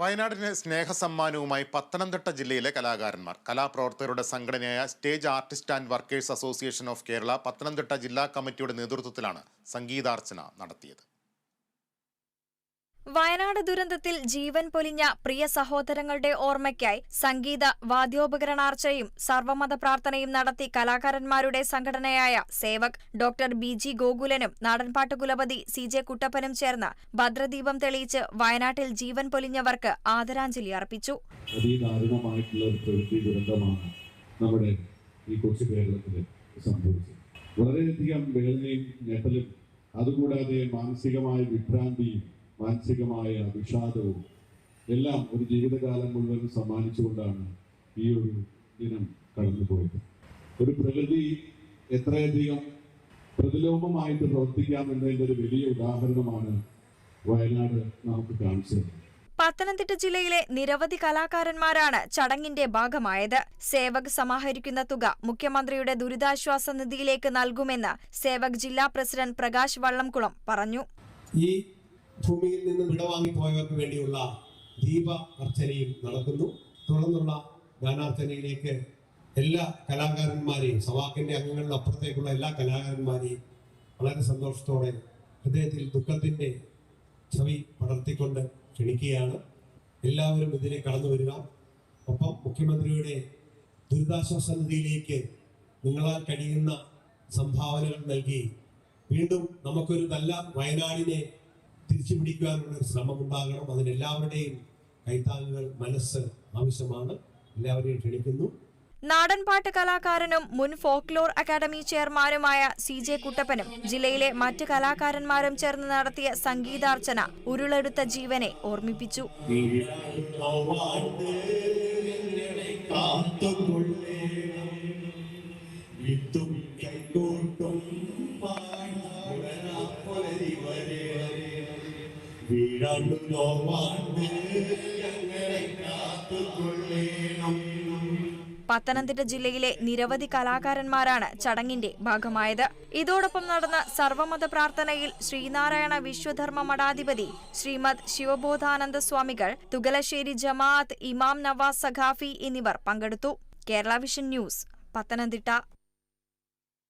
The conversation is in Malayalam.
വയനാടിന് സ്നേഹസമ്മാനവുമായി പത്തനംതിട്ട ജില്ലയിലെ കലാകാരന്മാർ. കലാപ്രവർത്തകരുടെ സംഘടനയായ stage artist and workers association of Kerala Pathanamthitta ജില്ലാ കമ്മിറ്റിയുടെ നേതൃത്വത്തിലാണ് സംഗീതാർച്ചന നടത്തിയത്. വയനാട് ദുരന്തത്തിൽ ജീവൻ പൊലിഞ്ഞ പ്രിയ സഹോദരങ്ങളുടെ ഓർമ്മയ്ക്കായി സംഗീത വാദ്യോപകരണാർച്ചയും സർവമത പ്രാർത്ഥനയും നടത്തി കലാകാരന്മാരുടെ സംഘടനയായ സേവക് ഡോക്ടർ ബി ജി ഗോകുലനും നാടൻപാട്ട് കുലപതി സി ജെ കുട്ടപ്പനും ചേർന്ന് ഭദ്രദീപം തെളിയിച്ച് വയനാട്ടിൽ ജീവൻ പൊലിഞ്ഞവർക്ക് ആദരാഞ്ജലി അർപ്പിച്ചു. നമ്മുടെ ഈ വളരെയധികം വേദനയും ഞെട്ടലും അതുകൂടാതെ മാനസികമായ വിഭ്രാന്തിയും മാനസികമായ വിഷാദവും എല്ലാം ഒരു ജീവിതകാലം മുഴുവൻ സമ്മാനിച്ചുകൊണ്ടാണ് ഈ ഒരു ദിനം കടന്നുപോയത്. ഒരു പ്രകൃതി എത്രയധികം പ്രതിലോമമായിട്ട് പ്രവർത്തിക്കാം എന്നതിന്റെ ഒരു വലിയ ഉദാഹരണമാണ് വയനാട് നമുക്ക് കാണിച്ചത് പത്തനംതിട്ട ജില്ലയിലെ നിരവധി കലാകാരന്മാരാണ് ചടങ്ങിന്റെ ഭാഗമായത്. സേവക് സമാഹരിക്കുന്ന തുക മുഖ്യമന്ത്രിയുടെ ദുരിതാശ്വാസ നിധിയിലേക്ക് നൽകുമെന്ന് സേവക് ജില്ലാ പ്രസിഡന്റ് പ്രകാശ് വള്ളംകുളം പറഞ്ഞു. ഈ ഭൂമിയിൽ നിന്ന് വിടവാങ്ങിപ്പോയവർക്ക് വേണ്ടിയുള്ള ദീപ അർച്ചനയും നടക്കുന്നു. തുടർന്നുള്ള ഗാനാർച്ചനയിലേക്ക് എല്ലാ കലാകാരന്മാരെയും അംഗങ്ങളിൽ അപ്പുറത്തേക്കുള്ള എല്ലാ കലാകാരന്മാരെയും വളരെ സന്തോഷത്തോടെ ഹൃദയത്തിൽ ദുഃഖത്തിന്റെ ഛവി പടർത്തിക്കൊണ്ട് ക്ഷണിക്കുകയാണ്. എല്ലാവരും ഇതിനെ കടന്നു വരിക. ഒപ്പം മുഖ്യമന്ത്രിയുടെ ദുരിതാശ്വാസ നിധിയിലേക്ക് നിങ്ങളാൽ കഴിയുന്ന സംഭാവനകൾ നൽകി. വീണ്ടും നമുക്കൊരു നല്ല വയനാടിനെ തിരിച്ചു പിടിക്കുവാനുള്ള ഒരു ശ്രമം ഉണ്ടാകണം അതിനെല്ലാവരുടെയും കൈത്താങ്ങുകൾ മനസ്സ് ആവശ്യമാണ്. എല്ലാവരെയും ക്ഷണിക്കുന്നു. നാടൻപാട്ട് കലാകാരനും മുൻ ഫോക്ലോർ അക്കാദമി ചെയർമാനുമായ സി ജെ കുട്ടപ്പനും ജില്ലയിലെ മറ്റ് കലാകാരന്മാരും ചേർന്ന് നടത്തിയ സംഗീതാർച്ചന ഉരുളെടുത്ത ജീവനെ ഓർമ്മിപ്പിച്ചു. വിത്തും വീഴാണ്ടു പത്തനംതിട്ട ജില്ലയിലെ നിരവധി കലാകാരന്മാരാണ് ചടങ്ങിന്റെ ഭാഗമായത്. ഇതോടൊപ്പം നടന്ന സർവമത പ്രാർത്ഥനയിൽ ശ്രീനാരായണ വിശ്വധർമ്മ മഠാധിപതി ശ്രീമദ് ശിവബോധാനന്ദ സ്വാമികൾ തുകലശ്ശേരി ജമാഅത്ത് ഇമാം നവാസ് സഖാഫി എന്നിവർ പങ്കെടുത്തു. Kerala vision news Pathanamthitta.